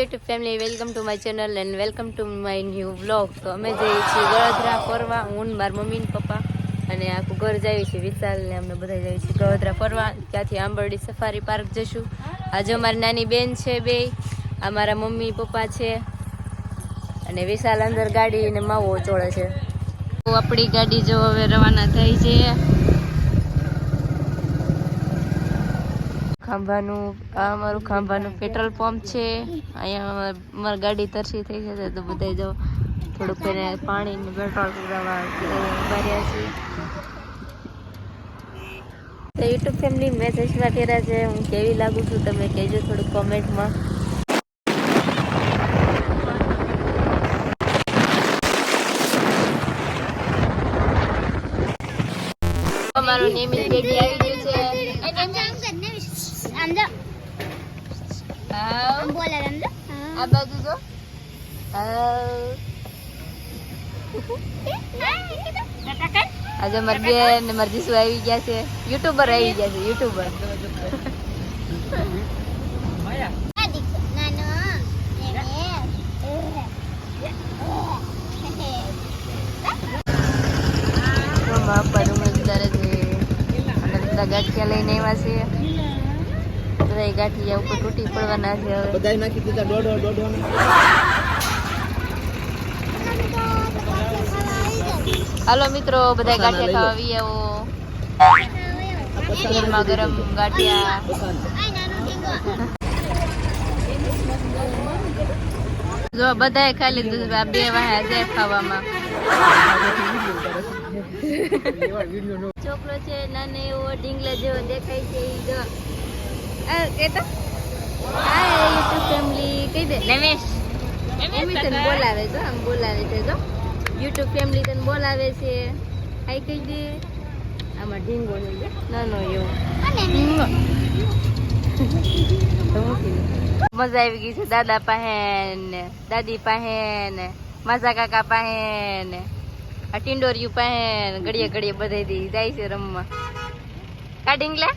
YouTube family welcome to my channel and welcome to my new vlog તો અમે જઈએ છીએ ગળોદરા ફરવા. હું મારા મમ્મી પપ્પા અને આખું ઘર જઈએ છીએ વિશાલ ને અમે બધા જઈએ છીએ ગળોદરા ફરવા. ત્યાંથી આંબરડી સફારી પાર્ક જશું. આજે અમારી નાની બેન છે બે, આ મારા મમ્મી, પપ્પા છે અને વિશાલ અંદર ગાડી ને માવો ચોળે છે. આપણી ગાડી જો હવે રવાના થઈ છે. ખાંભાનું, આ અમારું ખાંભાનું પેટ્રોલ પંપ છે. અહીંયા અમારી ગાડી તરસી થઈ છે, તો બધા જો થોડુંક એને પાણી ને પેટ્રોલ પુરાવા ભર્યા છે તો યુટ્યુબ ફેમિલી મેં ચશ્મા પહેર્યા છે, હું કેવી લાગુ છું તમે કહેજો થોડુંક કોમેન્ટમાં અમારું નેમી બેબી આવી ગયું છે હા આ બાજુ જો આજે મારી બેન ને મારી જીસુ આવી ગયા છે? યુટ્યુબર આવી ગયા છે યુટ્યુબર મમ્મા આપવાનું મજદાર છે. અને બધા ગાંઠિયા લઈને આવ્યા છે બધા ગાંઠિયા ઉપર તૂટી પડવાના છે હવે. બધા નાખી દીધા દોઢો દોઢો હાલો મિત્રો બધા ગાંઠિયા ખાવા આવી આવો. ગરમા ગરમ ગાંઠિયા. જો બધાએ ખાઈ લીધું આ બે વાહ્યા છે ખાવામાં. છોકરો છે નાનો એવો ઢીંગલા જેવો દેખાય છે આ કેતો? હાય યુટ્યુબ ફેમિલી કહી દે. નમેશ એમી તને બોલાવે છે આમ બોલાવે છે જો. યુટ્યુબ ફેમિલી તને બોલાવે છે. હાય કહી દે. આમાં ઢીંગો જો. નાનો એવો. મજા આવી ગઈ છે દાદા પાહેન દાદી પાહેન માઝા કાકા પાસે ને આ ટિંડોરિયું પાહેન ઘડીએ ઘડીએ બધે જાય છે રમવા. કા ઢીંગલા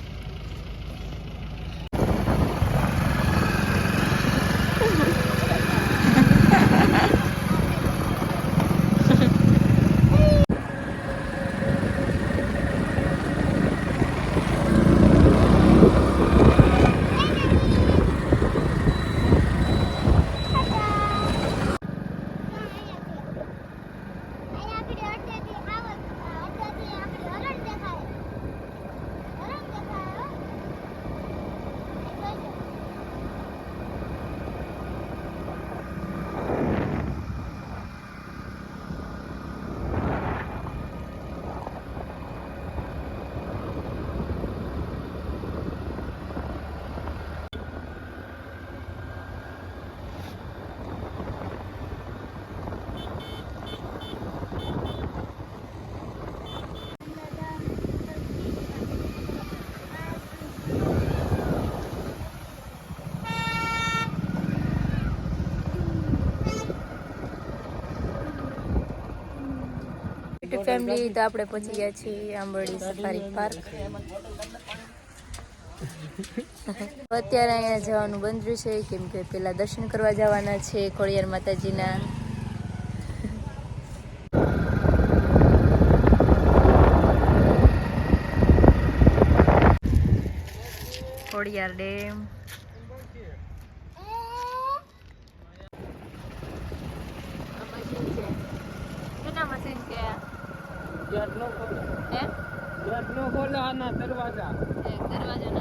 યુટ્યુબ ફેમિલી તો આપણે પહોંચી ગયા છીએ આંબરડી સફારી પાર્ક અત્યારે અહીંયા જવાનું બંધ રહ્યું છે કેમ કે પેલા દર્શન કરવા જવાના છે ખોડિયાર માતાજીના. ખોડિયાર ડેમ કેટલા મશીન છે ગેટનો ખોલો હે ગેટનો ખોલો આના દરવાજા. દરવાજા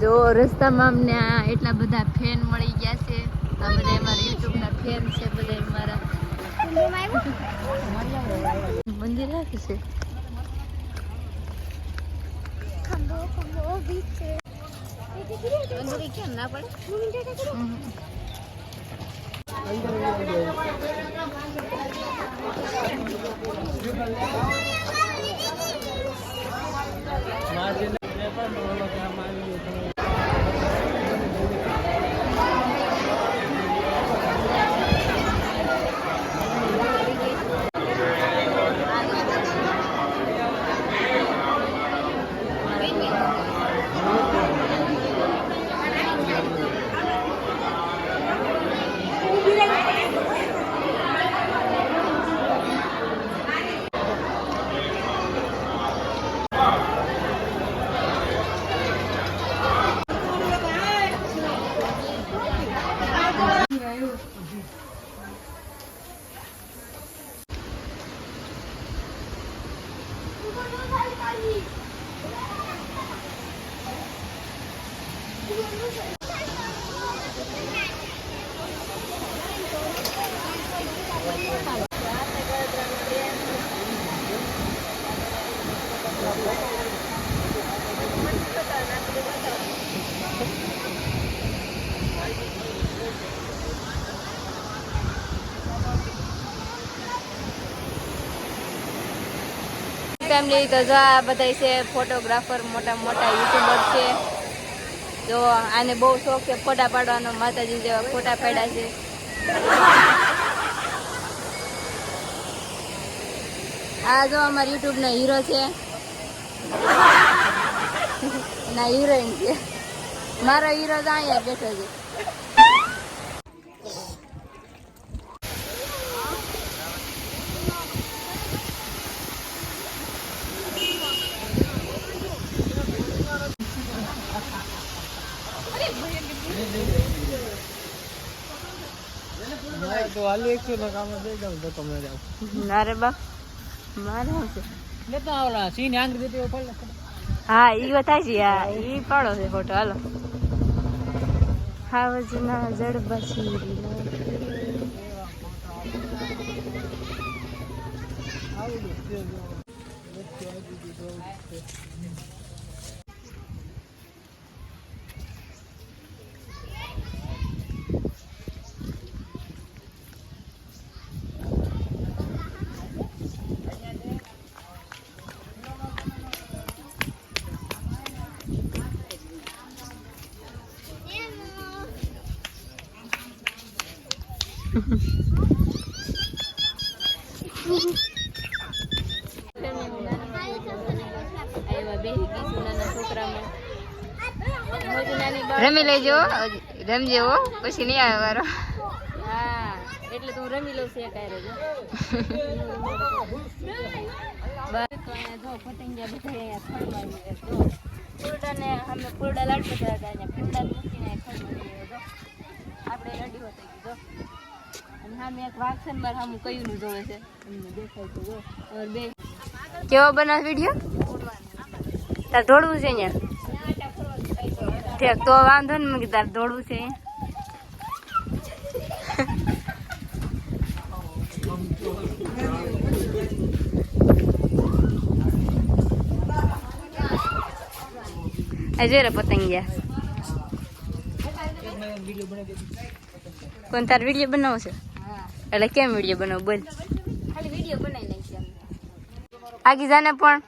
જો રસ્તામાં અમને એટલા બધા ફેન મળી ગયા છે. આ બધા મારા યુટ્યુબના ફેન છે બધા મારા. મંદિર રાખી છે? ના પડે માર્જિન પેપર નો ઓલો કામ આવી ગયો ફેમિલી તો જો આ બધા છે ફોટોગ્રાફર મોટા મોટા યુટ્યુબર છે. જો આને બહુ શોખ છે ફોટા પાડવાનો, માતાજી જેવા ફોટા પાડ્યા છે. આ જો અમારા યુટ્યુબ નો હીરો છે. ના હિરોઈન છે. મારો હીરો તો અહીંયા બેઠો છે. તો હાલી એકસો નો કામ દઈ દઉં તો તમે જાઓ ના રે બા. હા ઈ વાત છે હા ઈ પાડો છે ફોટો હાલો. હાવજના જડબસી રમી લેજો, રમજે પછી નહીં આવે વારો હા, એટલે તો રમી લઉં છું એક હારે જો પતંગિયા બધા. જો ફૂલડાને અમે ફૂલડા લાડતા હતા ફૂલડા મૂકીને ખડવા આપણે રેડી હોતા અને સામે એક વાઘ છે મારે સામું જોવે છે. કેવો બનાવ વીડિયો તાર દોડવું છે અહીંયા? ઠીક, તો વાંધો ને મેં તાર દોડવું છે અહીંયા. આ પતંગ પતંગિયા. કોણ તાર વીડિયો બનાવો છે? એટલે કેમ વીડિયો બનાવો? બોલ. ખાલી વીડિયો બનાવી નાખી આગી જાને પણ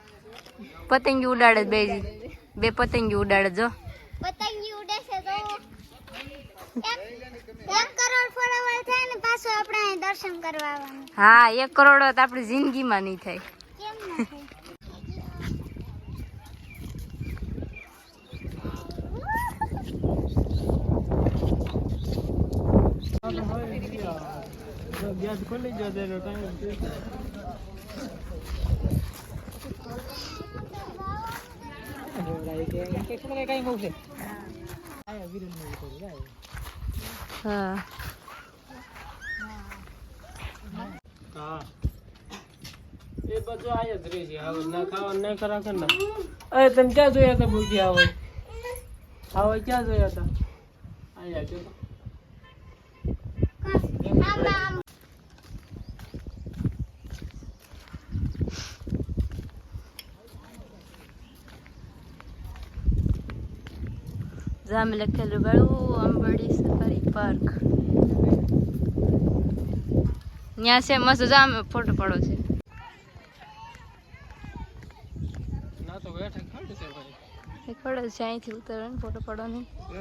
પતંગી ઉડાડે બે બે પતંગી ઉડાડે જો. પતંગી ઉડે છે તો. એક કરોડ ફોલોવર થાય ને પાછું આપણે દર્શન કરવા આવવાનું. હા એક કરોડ તો આપણી જિંદગીમાં નહીં થાય કેમ ન થાય ગેસ ખોલી તેનો ટાઈમ એ બધું હવે ના ખાવા ના કર ના અરે તમે ક્યાં જોયા હતા ભૂખ્યા હોય આવે ક્યાં જોયા હતા? અહીંયા જો. તો. આમ આમ જામ લખેલું વાળું આંબરડી સફારી પાર્ક ત્યાં છે મસ્ત જામ ફોટો પડો છે ના તો બેઠક ખાલી છે ભાઈ એ છે અહીંથી ઉતરવાનો ફોટો પડો ચોમાસું બહુ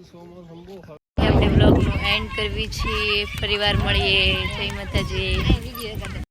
આપણે બ્લોગનું એન્ડ કરવી છીએ. ફરીવાર મળીએ. જય માતાજી.